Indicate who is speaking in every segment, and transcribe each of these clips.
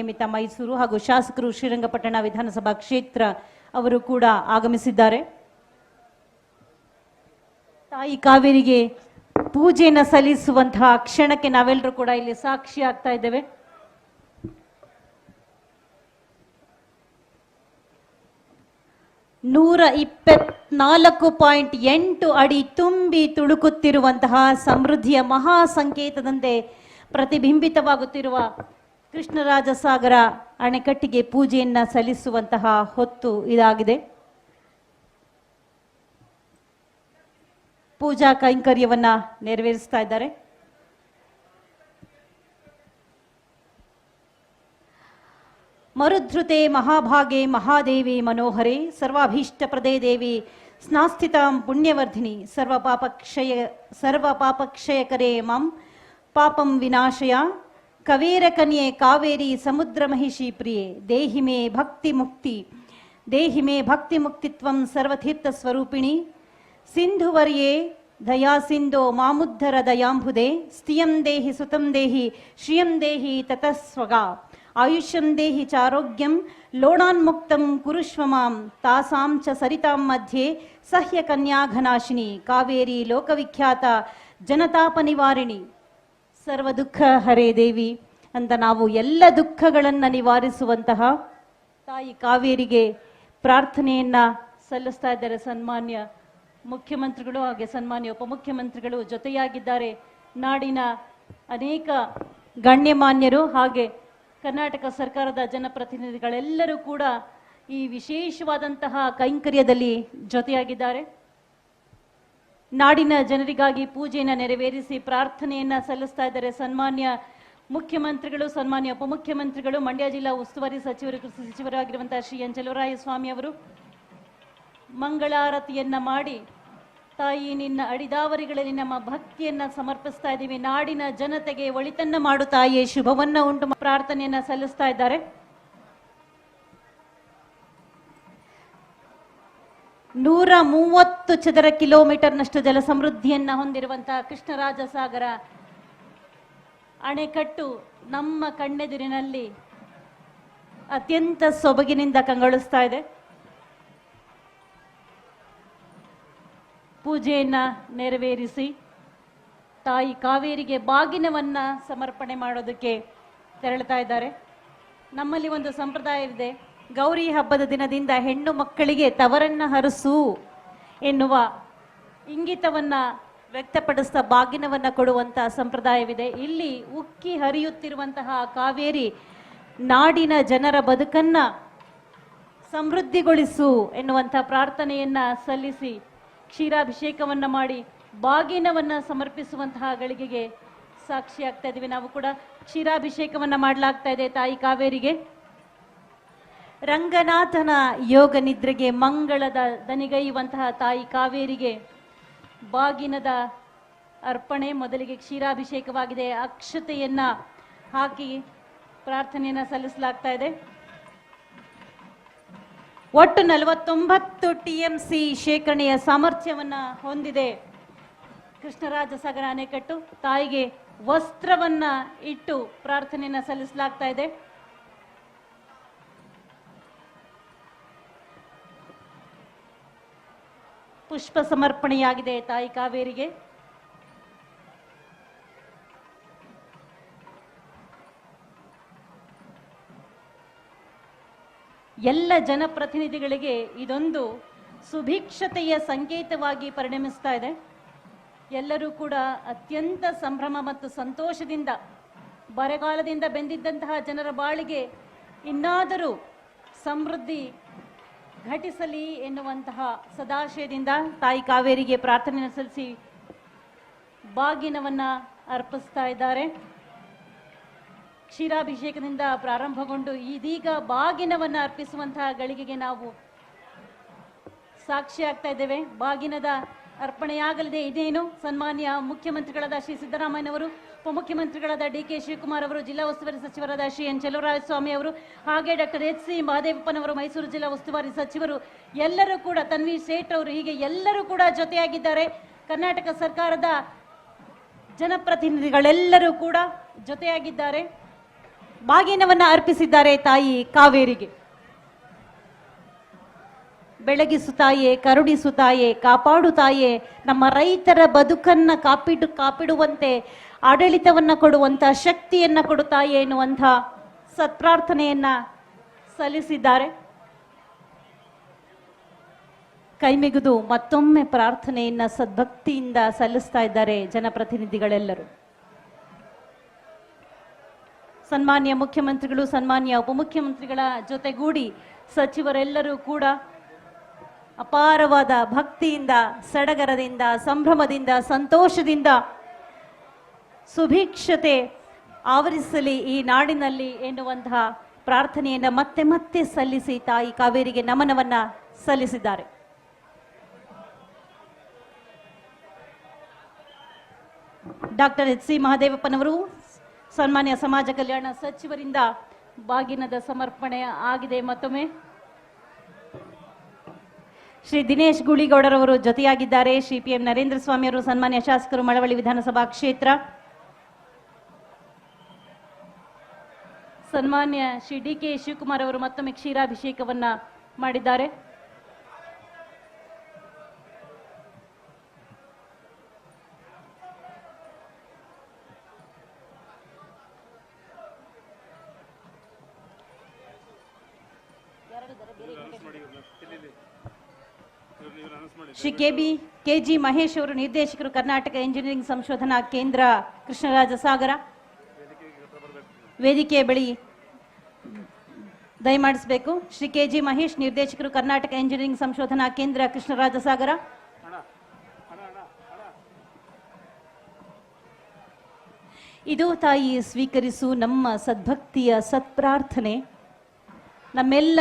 Speaker 1: ನೇಮಿತ ಮೈಸೂರು ಹಾಗೂ ಶಾಸಕರು ಶ್ರೀರಂಗಪಟ್ಟಣ ವಿಧಾನಸಭಾ ಕ್ಷೇತ್ರ ಅವರು ಕೂಡ ಆಗಮಿಸಿದ್ದಾರೆ. ತಾಯಿ ಕಾವೇರಿಗೆ ಪೂಜೆಯನ್ನು ಸಲ್ಲಿಸುವಂತಹ ಕ್ಷಣಕ್ಕೆ ನಾವೆಲ್ಲರೂ ಕೂಡ ಇಲ್ಲಿ ಸಾಕ್ಷಿ ಆಗ್ತಾ ಇದ್ದೇವೆ. ನೂರ ಇಪ್ಪತ್ನಾಲ್ಕು ಪಾಯಿಂಟ್ ಎಂಟು ಅಡಿ ತುಂಬಿ ತುಳುಕುತ್ತಿರುವಂತಹ ಸಮೃದ್ಧಿಯ ಮಹಾ ಸಂಕೇತದಂತೆ ಪ್ರತಿಬಿಂಬಿತವಾಗುತ್ತಿರುವ ಕೃಷ್ಣರಾಜ ಸಾಗರ ಅಣೆಕಟ್ಟಿಗೆ ಪೂಜೆಯನ್ನ ಸಲ್ಲಿಸುವಂತಹ ಹೊತ್ತು ಇದಾಗಿದೆ. ಪೂಜಾ ಕೈಂಕರ್ಯವನ್ನ ನೆರವೇರಿಸ್ತಾ ಇದ್ದಾರೆ. ಮರುಧೃತೆ ಮಹಾಭಾಗೆ ಮಹಾದೇವಿ ಮನೋಹರೆ ಸರ್ವಾಭೀಷ್ಟಪ್ರದೇ ದೇವಿ ಸ್ನಾಸ್ಥಿತಾಂ ಪುಣ್ಯವರ್ಧಿನಿ ಸರ್ವ ಪಾಪಕ್ಷಯ ಸರ್ವ ಪಾಪಕ್ಷಯಕರೇ ಮಾಂ, ಪಾಪಂ ವಿನಾಶಯ కవీరకన్యే కావేరి సముద్ర మహిషి ప్రియే దేహి మే భక్తి ముక్తి. దేహి మే భక్తి ముక్తిత్వం సర్వతీర్థ స్వరూపిణి. సింధువర్యే దయా సింధో మాముద్ధర దయాంబుదే. స్థియం దేహి సుతం దేహి శ్రియం దేహి తతస్వగా. ఆయుష్యం దేహి చారోగ్యం లోణాన్ముక్తం కురుష్వ తాసాం చ సరితాం మధ్యే సహ్య కన్యాఘనాశిని కావేరీ లోకవిఖ్యాత జనతాపనివారిణి. ಸರ್ವ ದುಃಖ ಹರೇ ದೇವಿ ಅಂತ ನಾವು ಎಲ್ಲ ದುಃಖಗಳನ್ನು ನಿವಾರಿಸುವಂತಹ ತಾಯಿ ಕಾವೇರಿಗೆ ಪ್ರಾರ್ಥನೆಯನ್ನ ಸಲ್ಲಿಸ್ತಾ ಇದ್ದಾರೆ ಸನ್ಮಾನ್ಯ ಮುಖ್ಯಮಂತ್ರಿಗಳು ಹಾಗೆ ಸನ್ಮಾನ್ಯ ಉಪಮುಖ್ಯಮಂತ್ರಿಗಳು ಜೊತೆಯಾಗಿದ್ದಾರೆ. ನಾಡಿನ ಅನೇಕ ಗಣ್ಯಮಾನ್ಯರು ಹಾಗೆ ಕರ್ನಾಟಕ ಸರ್ಕಾರದ ಜನಪ್ರತಿನಿಧಿಗಳೆಲ್ಲರೂ ಕೂಡ ಈ ವಿಶೇಷವಾದಂತಹ ಕೈಂಕರ್ಯದಲ್ಲಿ ಜೊತೆಯಾಗಿದ್ದಾರೆ. ನಾಡಿನ ಜನರಿಗಾಗಿ ಪೂಜೆಯನ್ನು ನೆರವೇರಿಸಿ ಪ್ರಾರ್ಥನೆಯನ್ನ ಸಲ್ಲಿಸ್ತಾ ಇದ್ದಾರೆ. ಸನ್ಮಾನ್ಯ ಮುಖ್ಯಮಂತ್ರಿಗಳು, ಸನ್ಮಾನ್ಯ ಉಪಮುಖ್ಯಮಂತ್ರಿಗಳು, ಮಂಡ್ಯ ಜಿಲ್ಲಾ ಉಸ್ತುವಾರಿ ಸಚಿವರು, ಕೃಷಿ ಸಚಿವರಾಗಿರುವಂತಹ ಶ್ರೀ ಎನ್ ಸ್ವಾಮಿ ಅವರು, ಮಂಗಳಾರತಿಯನ್ನ ಮಾಡಿ ತಾಯಿ, ನಿನ್ನ ಅಡಿದಾವರಿಗಳಲ್ಲಿ ನಮ್ಮ ಭಕ್ತಿಯನ್ನ ಸಮರ್ಪಿಸ್ತಾ ಇದ್ದೀವಿ. ನಾಡಿನ ಜನತೆಗೆ ಒಳಿತನ್ನ ಮಾಡು ತಾಯಿಯೇ ಶುಭವನ್ನ ಉಂಟು ಪ್ರಾರ್ಥನೆಯನ್ನ ಸಲ್ಲಿಸ್ತಾ ಇದ್ದಾರೆ. ನೂರ ಮೂವತ್ತು ಚದರ ಕಿಲೋಮೀಟರ್ನಷ್ಟು ಜಲ ಸಮೃದ್ಧಿಯನ್ನು ಹೊಂದಿರುವಂತಹ ಕೃಷ್ಣರಾಜ ಸಾಗರ ಅಣೆಕಟ್ಟು ನಮ್ಮ ಕಣ್ಣೆದುರಿನಲ್ಲಿ ಅತ್ಯಂತ ಸೊಬಗಿನಿಂದ ಕಂಗೊಳಿಸ್ತಾ ಇದೆ. ಪೂಜೆಯನ್ನ ನೆರವೇರಿಸಿ ತಾಯಿ ಕಾವೇರಿಗೆ ಬಾಗಿನವನ್ನ ಸಮರ್ಪಣೆ ಮಾಡೋದಕ್ಕೆ ತೆರಳ್ತಾ ಇದ್ದಾರೆ. ನಮ್ಮಲ್ಲಿ ಒಂದು ಸಂಪ್ರದಾಯವಿದೆ. ಗೌರಿ ಹಬ್ಬದ ದಿನದಿಂದ ಹೆಣ್ಣು ಮಕ್ಕಳಿಗೆ ತವರನ್ನ ಹರಸು ಎನ್ನುವ ಇಂಗಿತವನ್ನ ವ್ಯಕ್ತಪಡಿಸ್ತಾ ಬಾಗಿನವನ್ನ ಕೊಡುವಂತ ಸಂಪ್ರದಾಯವಿದೆ. ಇಲ್ಲಿ ಉಕ್ಕಿ ಹರಿಯುತ್ತಿರುವಂತಹ ಕಾವೇರಿ ನಾಡಿನ ಜನರ ಬದುಕನ್ನ ಸಮೃದ್ಧಿಗೊಳಿಸು ಎನ್ನುವಂಥ ಪ್ರಾರ್ಥನೆಯನ್ನ ಸಲ್ಲಿಸಿ ಕ್ಷೀರಾಭಿಷೇಕವನ್ನ ಮಾಡಿ ಬಾಗಿನವನ್ನ ಸಮರ್ಪಿಸುವಂತಹ ಗಳಿಗೆಗೆ ಸಾಕ್ಷಿ ಆಗ್ತಾ ಇದ್ದೀವಿ ನಾವು ಕೂಡ ಕ್ಷೀರಾಭಿಷೇಕವನ್ನ ಮಾಡಲಾಗ್ತಾ ಇದೆ ತಾಯಿ ಕಾವೇರಿಗೆ. ರಂಗನಾಥನ ಯೋಗ ನಿದ್ರೆಗೆ ಮಂಗಳದ ದನಿಗೈಯುವಂತಹ ತಾಯಿ ಕಾವೇರಿಗೆ ಬಾಗಿನದ ಅರ್ಪಣೆ ಮೊದಲಿಗೆ ಕ್ಷೀರಾಭಿಷೇಕವಾಗಿದೆ. ಅಕ್ಷತೆಯನ್ನ ಹಾಕಿ ಪ್ರಾರ್ಥನೆಯನ್ನ ಸಲ್ಲಿಸಲಾಗ್ತಾ ಇದೆ. ಒಟ್ಟು ನಲವತ್ತೊಂಬತ್ತು ಟಿ ಎಂ ಸಿ ಶೇಖರಣೆಯ ಸಾಮರ್ಥ್ಯವನ್ನ ಹೊಂದಿದೆ. ಕೃಷ್ಣರಾಜ ಸಾಗರ ಅಣೆಕಟ್ಟು ತಾಯಿಗೆ ವಸ್ತ್ರವನ್ನ ಇಟ್ಟು ಪ್ರಾರ್ಥನೆಯನ್ನ ಸಲ್ಲಿಸಲಾಗ್ತಾ ಇದೆ. ಪುಷ್ಪ ಸಮರ್ಪಣೆಯಾಗಿದೆ ತಾಯಿ ಕಾವೇರಿಗೆ. ಎಲ್ಲ ಜನಪ್ರತಿನಿಧಿಗಳಿಗೆ ಇದೊಂದು ಸುಭಿಕ್ಷತೆಯ ಸಂಕೇತವಾಗಿ ಪರಿಣಮಿಸ್ತಾ ಇದೆ. ಎಲ್ಲರೂ ಕೂಡ ಅತ್ಯಂತ ಸಂಭ್ರಮ ಮತ್ತು ಸಂತೋಷದಿಂದ ಬರಗಾಲದಿಂದ ಬೆಂದಿದ್ದಂತಹ ಜನರ ಬಾಳಿಗೆ ಇನ್ನಾದರೂ ಸಮೃದ್ಧಿ ಘಟಿಸಲಿ ಎನ್ನುವಂತಹ ಸದಾಶಯದಿಂದ ತಾಯಿ ಕಾವೇರಿಗೆ ಪ್ರಾರ್ಥನೆ ಸಲ್ಲಿಸಿ ಬಾಗಿನವನ್ನ ಅರ್ಪಿಸ್ತಾ ಇದ್ದಾರೆ. ಕ್ಷೀರಾಭಿಷೇಕದಿಂದ ಪ್ರಾರಂಭಗೊಂಡು ಇದೀಗ ಬಾಗಿನವನ್ನ ಅರ್ಪಿಸುವಂತಹ ಗಳಿಗೆಗೆ ನಾವು ಸಾಕ್ಷಿ ಆಗ್ತಾ ಇದ್ದೇವೆ. ಬಾಗಿನದ ಅರ್ಪಣೆಯಾಗಲಿದೆ. ಇದೇನು ಸನ್ಮಾನ್ಯ ಮುಖ್ಯಮಂತ್ರಿಗಳಾದ ಶ್ರೀ ಸಿದ್ದರಾಮಯ್ಯನವರು, ಉಪಮುಖ್ಯಮಂತ್ರಿಗಳಾದ ಡಿ ಕೆ ಶಿವಕುಮಾರ್ ಅವರು, ಜಿಲ್ಲಾ ಉಸ್ತುವಾರಿ ಸಚಿವರಾದ ಶ್ರೀ ಎನ್ ಸ್ವಾಮಿ ಅವರು, ಹಾಗೆ ಡಾಕ್ಟರ್ ಎಚ್ ಸಿ ಮಹದೇವಪ್ಪನವರು, ಮೈಸೂರು ಜಿಲ್ಲಾ ಉಸ್ತುವಾರಿ ಸಚಿವರು, ಎಲ್ಲರೂ ಕೂಡ ತನ್ವೀರ್ ಸೇಠ್ ಅವರು, ಹೀಗೆ ಎಲ್ಲರೂ ಕೂಡ ಜೊತೆಯಾಗಿದ್ದಾರೆ. ಕರ್ನಾಟಕ ಸರ್ಕಾರದ ಜನಪ್ರತಿನಿಧಿಗಳೆಲ್ಲರೂ ಕೂಡ ಜೊತೆಯಾಗಿದ್ದಾರೆ. ಬಾಗಿನವನ್ನ ಅರ್ಪಿಸಿದ್ದಾರೆ ತಾಯಿ ಕಾವೇರಿಗೆ. ಬೆಳಗಿಸು ತಾಯೇ ಕಾಪಾಡುತ್ತಾಯೇ ತಾಯೇ ಕಾಪಾಡು ತಾಯೇ ನಮ್ಮ ರೈತರ ಬದುಕನ್ನ ಕಾಪಿಡು, ಕಾಪಿಡುವಂತೆ, ಆಡಳಿತವನ್ನ ಕೊಡುವಂಥ ಶಕ್ತಿಯನ್ನ ಕೊಡುತ್ತಾಯೇ ತಾಯೇ ಎನ್ನುವಂಥ ಸತ್ಪ್ರಾರ್ಥನೆಯನ್ನು ಸಲ್ಲಿಸಿದ್ದಾರೆ. ಕೈಮಿಗಿದು ಮತ್ತೊಮ್ಮೆ ಪ್ರಾರ್ಥನೆಯನ್ನ ಸದ್ಭಕ್ತಿಯಿಂದ ಸಲ್ಲಿಸ್ತಾ ಇದ್ದಾರೆ ಜನಪ್ರತಿನಿಧಿಗಳೆಲ್ಲರೂ. ಸನ್ಮಾನ್ಯ ಮುಖ್ಯಮಂತ್ರಿಗಳು, ಸನ್ಮಾನ್ಯ ಉಪಮುಖ್ಯಮಂತ್ರಿಗಳ ಜೊತೆಗೂಡಿ ಸಚಿವರೆಲ್ಲರೂ ಕೂಡ ಅಪಾರವಾದ ಭಕ್ತಿಯಿಂದ, ಸಡಗರದಿಂದ, ಸಂಭ್ರಮದಿಂದ, ಸಂತೋಷದಿಂದ ಸುಭಿಕ್ಷತೆ ಆವರಿಸಲಿ ಈ ನಾಡಿನಲ್ಲಿ ಎನ್ನುವಂತಹ ಪ್ರಾರ್ಥನೆಯನ್ನ ಮತ್ತೆ ಮತ್ತೆ ಸಲ್ಲಿಸಿ ತಾಯಿ ಕಾವೇರಿಗೆ ನಮನವನ್ನ ಸಲ್ಲಿಸಿದ್ದಾರೆ. ಡಾಕ್ಟರ್ ಎಚ್ ಸಿ ಮಹಾದೇವಪ್ಪನವರು, ಸನ್ಮಾನ್ಯ ಸಮಾಜ ಕಲ್ಯಾಣ ಸಚಿವರಿಂದ ಬಾಗಿನದ ಸಮರ್ಪಣೆ ಆಗಿದೆ ಮತ್ತೊಮ್ಮೆ. ಶ್ರೀ ದಿನೇಶ್ ಗುಳಿಗೌಡರವರು ಜೊತೆಯಾಗಿದ್ದಾರೆ. ಶ್ರೀ ಪಿ ಎಂ ನರೇಂದ್ರ ಸ್ವಾಮಿ ಅವರು ಸನ್ಮಾನ್ಯ ಶಾಸಕರು ಮಳವಳ್ಳಿ ವಿಧಾನಸಭಾ ಕ್ಷೇತ್ರ. ಸನ್ಮಾನ್ಯ ಶ್ರೀ ಡಿ ಕೆ ಶಿವಕುಮಾರ್ ಅವರು ಮತ್ತೊಮ್ಮೆ ಕ್ಷೀರಾಭಿಷೇಕವನ್ನ ಮಾಡಿದ್ದಾರೆ. Shri K B, K G Mahesh ಅವರು ನಿರ್ದೇಶಕರು ಕರ್ನಾಟಕ ಇಂಜಿನಿಯರಿಂಗ್ ಸಂಶೋಧನಾ ಕೇಂದ್ರ ಕೃಷ್ಣರಾಜ ಸಾಗರ ವೇದಿಕೆ ಬಳಿ ದಯಮಾಡಿಸಬೇಕು. ಶ್ರೀ ಕೆ ಜಿ ಮಹೇಶ್ ನಿರ್ದೇಶಕರು ಕರ್ನಾಟಕ ಇಂಜಿನಿಯರಿಂಗ್ ಸಂಶೋಧನಾ ಕೇಂದ್ರ ಕೃಷ್ಣರಾಜ ಸಾಗರ ಇದು ತಾಯಿ ಸ್ವೀಕರಿಸು ನಮ್ಮ ಸದ್ಭಕ್ತಿಯ ಸತ್ಪ್ರಾರ್ಥನೆ. ನಮ್ಮೆಲ್ಲ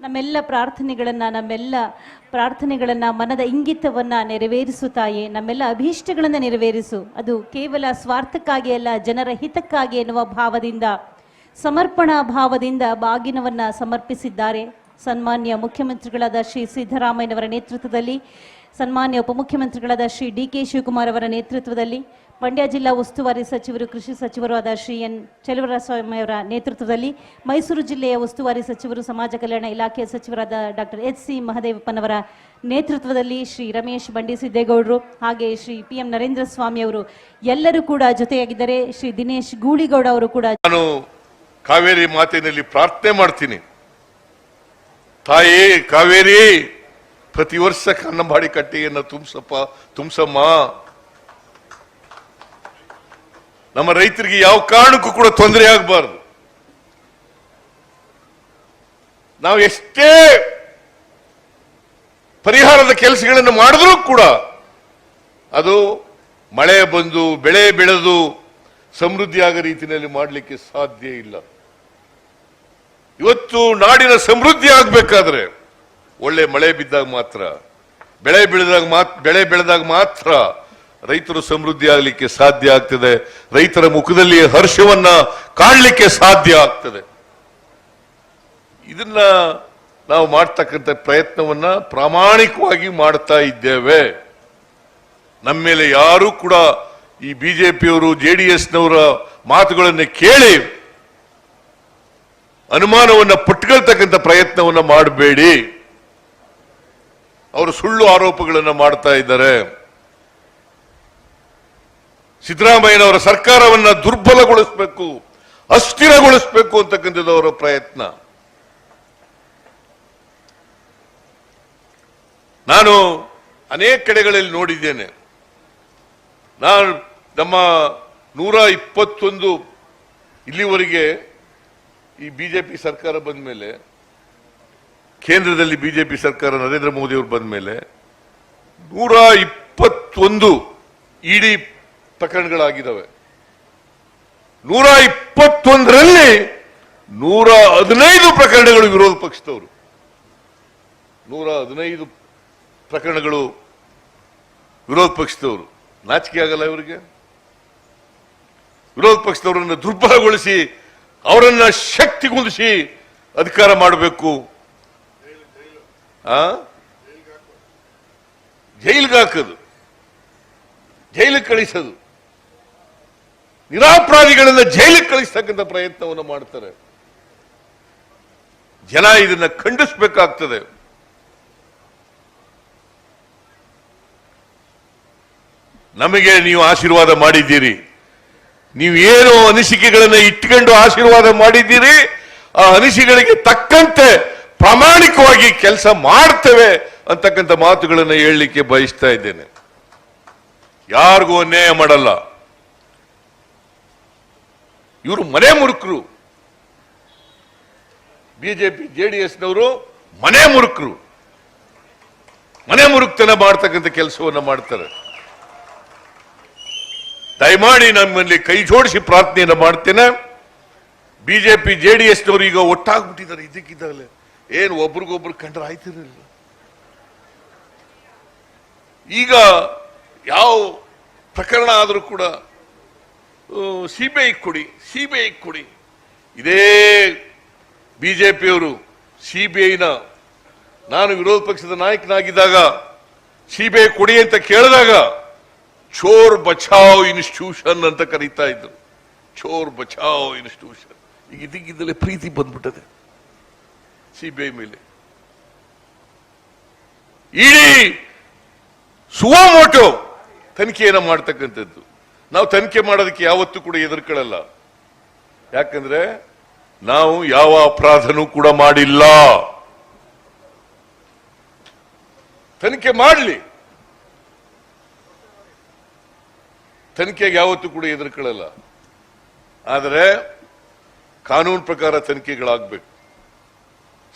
Speaker 1: ನಮ್ಮೆಲ್ಲ ಪ್ರಾರ್ಥನೆಗಳನ್ನು ನಮ್ಮೆಲ್ಲ ಪ್ರಾರ್ಥನೆಗಳನ್ನು, ಮನದ ಇಂಗಿತವನ್ನು ನೆರವೇರಿಸು ತಾಯಿ. ನಮ್ಮೆಲ್ಲ ಅಭೀಷ್ಟಗಳನ್ನು ನೆರವೇರಿಸು. ಅದು ಕೇವಲ ಸ್ವಾರ್ಥಕ್ಕಾಗಿ ಅಲ್ಲ, ಜನರ ಹಿತಕ್ಕಾಗಿ ಎನ್ನುವ ಭಾವದಿಂದ, ಸಮರ್ಪಣಾ ಭಾವದಿಂದ ಬಾಗಿನವನ್ನ ಸಮರ್ಪಿಸಿದ್ದಾರೆ. ಸನ್ಮಾನ್ಯ ಮುಖ್ಯಮಂತ್ರಿಗಳಾದ ಶ್ರೀ ಸಿದ್ದರಾಮಯ್ಯನವರ ನೇತೃತ್ವದಲ್ಲಿ ಸನ್ಮಾನ್ಯ ಉಪಮುಖ್ಯಮಂತ್ರಿಗಳಾದ ಶ್ರೀ ಡಿ ಕೆ ಶಿವಕುಮಾರ್ ಅವರ ನೇತೃತ್ವದಲ್ಲಿ ಮಂಡ್ಯ ಜಿಲ್ಲಾ ಉಸ್ತುವಾರಿ ಸಚಿವರು, ಕೃಷಿ ಸಚಿವರು ಆದ ಶ್ರೀ ಎನ್. ಚಲುವರಾಯಸ್ವಾಮಿ ಅವರ ನೇತೃತ್ವದಲ್ಲಿ ಮೈಸೂರು ಜಿಲ್ಲೆಯ ಉಸ್ತುವಾರಿ ಸಚಿವರು, ಸಮಾಜ ಕಲ್ಯಾಣ ಇಲಾಖೆಯ ಸಚಿವರಾದ ಡಾಕ್ಟರ್ ಎಚ್. ಸಿ. ಮಹದೇವಪ್ಪನವರ ನೇತೃತ್ವದಲ್ಲಿ ಶ್ರೀ ರಮೇಶ್ ಬಂಡಿ ಸಿದ್ದೇಗೌಡರು ಹಾಗೆ ಶ್ರೀ ಪಿ ಎಂ ನರೇಂದ್ರ ಸ್ವಾಮಿ ಅವರು ಎಲ್ಲರೂ ಕೂಡ ಜೊತೆಯಾಗಿದ್ದಾರೆ ಶ್ರೀ ದಿನೇಶ್ ಗೂಳಿಗೌಡ ಅವರು ಕೂಡ
Speaker 2: ನಾನು ಕಾವೇರಿ ಮಾತಿನಲ್ಲಿ ಪ್ರಾರ್ಥನೆ ಮಾಡ್ತೀನಿ. ತಾಯಿ, ಕಾವೇರಿ ಪ್ರತಿ ವರ್ಷ ಕನ್ನಂಬಾಡಿ ಕಟ್ಟೆಯನ್ನು ತುಂಬಸಪ್ಪ, ತುಂಬಸಮ್ಮ. ನಮ್ಮ ರೈತರಿಗೆ ಯಾವ ಕಾರಣಕ್ಕೂ ಕೂಡ ತೊಂದರೆ ಆಗಬಾರ್ದು. ನಾವು ಎಷ್ಟೇ ಪರಿಹಾರದ ಕೆಲಸಗಳನ್ನು ಮಾಡಿದ್ರೂ ಕೂಡ ಅದು ಮಳೆ ಬಂದು, ಬೆಳೆ ಬೆಳೆದು ಸಮೃದ್ಧಿಯಾಗ ರೀತಿಯಲ್ಲಿ ಮಾಡಲಿಕ್ಕೆ ಸಾಧ್ಯ ಇಲ್ಲ. ಇವತ್ತು ನಾಡಿನ ಸಮೃದ್ಧಿ ಆಗಬೇಕಾದ್ರೆ ಒಳ್ಳೆ ಮಳೆ ಬಿದ್ದಾಗ ಮಾತ್ರ, ಬೆಳೆ ಬೆಳೆದಾಗ ಮಾತ್ರ ಬೆಳೆ ಬೆಳೆದಾಗ ಮಾತ್ರ ರೈತರು ಸಮೃದ್ಧಿ ಆಗಲಿಕ್ಕೆ ಸಾಧ್ಯ ಆಗ್ತದೆ. ರೈತರ ಮುಖದಲ್ಲಿ ಹರ್ಷವನ್ನ ಕಾಣಲಿಕ್ಕೆ ಸಾಧ್ಯ ಆಗ್ತದೆ. ಇದನ್ನ ನಾವು ಮಾಡ್ತಕ್ಕಂಥ ಪ್ರಯತ್ನವನ್ನ ಪ್ರಾಮಾಣಿಕವಾಗಿ ಮಾಡ್ತಾ ಇದ್ದೇವೆ. ನಮ್ಮ ಮೇಲೆ ಯಾರೂ ಕೂಡ ಈ ಬಿಜೆಪಿಯವರು, ಜೆ ಡಿ ಎಸ್ನವರ ಮಾತುಗಳನ್ನು ಕೇಳಿ ಅನುಮಾನವನ್ನು ಪಟ್ಕೊಳ್ತಕ್ಕಂಥ ಪ್ರಯತ್ನವನ್ನು ಮಾಡಬೇಡಿ. ಅವರು ಸುಳ್ಳು ಆರೋಪಗಳನ್ನು ಮಾಡ್ತಾ ಇದ್ದಾರೆ. ಸಿದ್ದರಾಮಯ್ಯನವರ ಸರ್ಕಾರವನ್ನ ದುರ್ಬಲಗೊಳಿಸಬೇಕು, ಅಸ್ಥಿರಗೊಳಿಸಬೇಕು ಅಂತಕ್ಕಂಥದ್ದು ಅವರ ಪ್ರಯತ್ನ. ನಾನು ಅನೇಕ ಕಡೆಗಳಲ್ಲಿ ನೋಡಿದ್ದೇನೆ. ನಾನು ನಮ್ಮ ನೂರ ಇಪ್ಪತ್ತೊಂದು ಇಲ್ಲಿವರೆಗೆ ಈ ಬಿಜೆಪಿ ಸರ್ಕಾರ ಬಂದ ಮೇಲೆ ಕೇಂದ್ರದಲ್ಲಿ ಬಿಜೆಪಿ ಸರ್ಕಾರ ನರೇಂದ್ರ ಮೋದಿ ಅವರು ಬಂದ ಮೇಲೆ ನೂರ ಇಪ್ಪತ್ತೊಂದು ಇಡಿ ಪ್ರಕರಣಗಳಾಗಿದ್ದಾವೆ. ನೂರ ಇಪ್ಪತ್ತೊಂದರಲ್ಲಿ ನೂರ ಹದಿನೈದು ಪ್ರಕರಣಗಳು ವಿರೋಧ ಪಕ್ಷದವರು. ನೂರ ಹದಿನೈದು ಪ್ರಕರಣಗಳು ವಿರೋಧ ಪಕ್ಷದವರು. ನಾಚಿಕೆ ಆಗಲ್ಲ ಇವರಿಗೆ? ವಿರೋಧ ಪಕ್ಷದವರನ್ನು ದುರ್ಬಲಗೊಳಿಸಿ ಅವರನ್ನ ಶಕ್ತಿಗುಂದಿಸಿ ಅಧಿಕಾರ ಮಾಡಬೇಕು ಜೈಲಿಗೆ ಹಾಕೋದು. ಜೈಲಿಗೆ ಕಳಿಸೋದು. ನಿರಾಪರಾಧಿಗಳನ್ನ ಜೈಲಿಗೆ ಕಳಿಸ್ತಕ್ಕಂಥ ಪ್ರಯತ್ನವನ್ನು ಮಾಡ್ತಾರೆ. ಜನ ಇದನ್ನ ಖಂಡಿಸಬೇಕಾಗ್ತದೆ. ನಮಗೆ ನೀವು ಆಶೀರ್ವಾದ ಮಾಡಿದ್ದೀರಿ. ನೀವು ಏನು ಅನಿಸಿಕೆಗಳನ್ನ ಇಟ್ಕೊಂಡು ಆಶೀರ್ವಾದ ಮಾಡಿದ್ದೀರಿ. ಆ ಅನಿಸಿಕೆಗಳಿಗೆ ತಕ್ಕಂತೆ ಪ್ರಾಮಾಣಿಕವಾಗಿ ಕೆಲಸ ಮಾಡ್ತೇವೆ ಅಂತಕ್ಕಂಥ ಮಾತುಗಳನ್ನು ಹೇಳಲಿಕ್ಕೆ ಬಯಸ್ತಾ ಇದ್ದೇನೆ. ಯಾರಿಗೂ ಅನ್ಯಾಯ ಮಾಡಲ್ಲ. ಇವರು ಮನೆ ಮುರುಕರು. ಬಿಜೆಪಿ ಜೆಡಿಎಸ್ನವರು ಮನೆ ಮುರುಕರು. ಮನೆ ಮುರುಕ್ತನ ಮಾಡ್ತಕ್ಕಂಥ ಕೆಲಸವನ್ನು ಮಾಡ್ತಾರೆ. ದಯಮಾಡಿ ನಮ್ಮಲ್ಲಿ ಕೈ ಜೋಡಿಸಿ ಪ್ರಾರ್ಥನೆಯನ್ನು ಮಾಡ್ತೇನೆ. ಬಿಜೆಪಿ ಜೆಡಿಎಸ್ನವರು ಈಗ ಒಟ್ಟಾಗ್ಬಿಟ್ಟಿದ್ದಾರೆ ಇದಕ್ಕಿದ್ದಾಗಲೇ ಏನು ಒಬ್ರಿಗೊಬ್ರು ಕಂಡ್ರೆ ಆಯ್ತಿರಲಿಲ್ಲ ಈಗ ಯಾವ ಪ್ರಕರಣ ಆದರೂ ಕೂಡ ಸಿ ಬಿ ಐ ಕೊಡಿ ಸಿ ಬಿ ಐ ಕೊಡಿ. ಇದೇ ಬಿ ಜೆ ಪಿಯವರು ಸಿ ಬಿ ಐನ ನಾನು ವಿರೋಧ ಪಕ್ಷದ ನಾಯಕನಾಗಿದ್ದಾಗ ಸಿ ಬಿ ಐ ಕೊಡಿ ಅಂತ ಕೇಳಿದಾಗ ಚೋರ್ ಬಚಾವ್ ಇನ್ಸ್ಟಿಟ್ಯೂಷನ್ ಅಂತ ಕರೀತಾ ಇದ್ರು. ಚೋರ್ ಬಚಾವ್ ಇನ್ಸ್ಟಿಟ್ಯೂಷನ್ ಈಗ ಇದಕ್ಕಿದ್ದಲೇ ಪ್ರೀತಿ ಬಂದ್ಬಿಟ್ಟದೆ. ಸಿಬಿಐ ಮೇಲೆ. ಇಡೀ ಸುವಮೋಟೋ ತನಿಖೆಯನ್ನು ಮಾಡ್ತಕ್ಕಂಥದ್ದು. ನಾವು ತನಿಖೆ ಮಾಡೋದಕ್ಕೆ ಯಾವತ್ತೂ ಕೂಡ ಎದುರ್ಕೊಳ್ಳಲ್ಲ ಯಾಕಂದ್ರೆ ನಾವು ಯಾವ ಅಪರಾಧನೂ ಕೂಡ ಮಾಡಿಲ್ಲ. ತನಿಖೆ ಮಾಡಲಿ. ತನಿಖೆಗೆ ಯಾವತ್ತೂ ಕೂಡ ಎದುರ್ಕೊಳ್ಳಲ್ಲ ಆದರೆ ಕಾನೂನು ಪ್ರಕಾರ ತನಿಖೆಗಳಾಗಬೇಕು.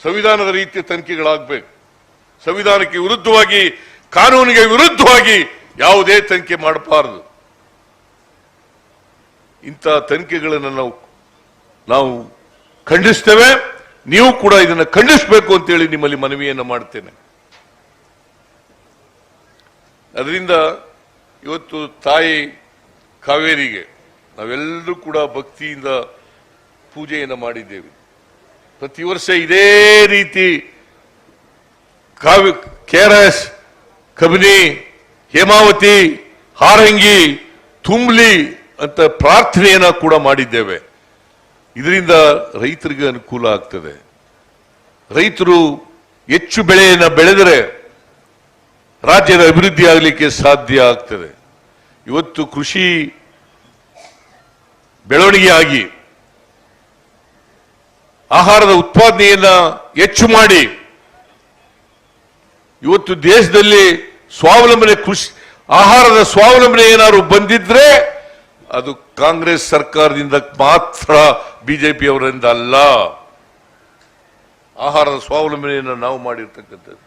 Speaker 2: ಸಂವಿಧಾನದ ರೀತಿಯ ತನಿಖೆಗಳಾಗಬೇಕು. ಸಂವಿಧಾನಕ್ಕೆ ವಿರುದ್ಧವಾಗಿ, ಕಾನೂನಿಗೆ ವಿರುದ್ಧವಾಗಿ ಯಾವುದೇ ತನಿಖೆ ಮಾಡಬಾರದು. ಇಂಥ ತನಿಖೆಗಳನ್ನು ನಾವು ನಾವು ಖಂಡಿಸ್ತೇವೆ. ನೀವು ಕೂಡ ಇದನ್ನು ಖಂಡಿಸಬೇಕು ಅಂತೇಳಿ ನಿಮ್ಮಲ್ಲಿ ಮನವಿಯನ್ನು ಮಾಡ್ತೇನೆ. ಅದರಿಂದ ಇವತ್ತು ತಾಯಿ ಕಾವೇರಿಗೆ ನಾವೆಲ್ಲರೂ ಕೂಡ ಭಕ್ತಿಯಿಂದ ಪೂಜೆಯನ್ನು ಮಾಡಿದ್ದೇವೆ. ಪ್ರತಿ ವರ್ಷ ಇದೇ ರೀತಿ ಕಾವಿ ಕೆಆರ್ಎಸ್ ಕಬಿನಿ, ಹೇಮಾವತಿ, ಹಾರಂಗಿ, ತುಂಬ್ಲಿ ಅಂತ ಪ್ರಾರ್ಥನೆಯನ್ನ ಕೂಡ ಮಾಡಿದ್ದೇವೆ. ಇದರಿಂದ ರೈತರಿಗೆ ಅನುಕೂಲ ಆಗ್ತದೆ. ರೈತರು ಹೆಚ್ಚು ಬೆಳೆಯನ್ನು ಬೆಳೆದರೆ ರಾಜ್ಯದ ಅಭಿವೃದ್ಧಿ ಆಗಲಿಕ್ಕೆ ಸಾಧ್ಯ ಆಗ್ತದೆ. ಇವತ್ತು ಕೃಷಿ ಬೆಳವಣಿಗೆ ಆಗಿ ಆಹಾರದ ಉತ್ಪಾದನೆಯನ್ನ ಹೆಚ್ಚು ಮಾಡಿ ಇವತ್ತು ದೇಶದಲ್ಲಿ ಸ್ವಾವಲಂಬನೆ ಕೃಷಿ, ಆಹಾರದ ಸ್ವಾವಲಂಬನೆ ಏನಾದ್ರು ಬಂದಿದ್ರೆ ಅದು ಕಾಂಗ್ರೆಸ್ ಸರ್ಕಾರದಿಂದ ಮಾತ್ರ ಬಿಜೆಪಿ ಅವರಿಂದ ಅಲ್ಲ. ಆಹಾರದ ಸ್ವಾವಲಂಬನೆಯನ್ನು ನಾವು ಮಾಡಿರ್ತಕ್ಕಂಥದ್ದು.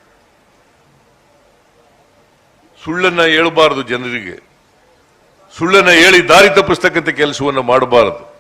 Speaker 2: ಸುಳ್ಳನ್ನ ಹೇಳಬಾರದು ಜನರಿಗೆ. ಸುಳ್ಳನ್ನ ಹೇಳಿ ದಾರಿ ತಪ್ಪಿಸ್ತಕ್ಕಂಥ ಕೆಲಸವನ್ನು ಮಾಡಬಾರದು.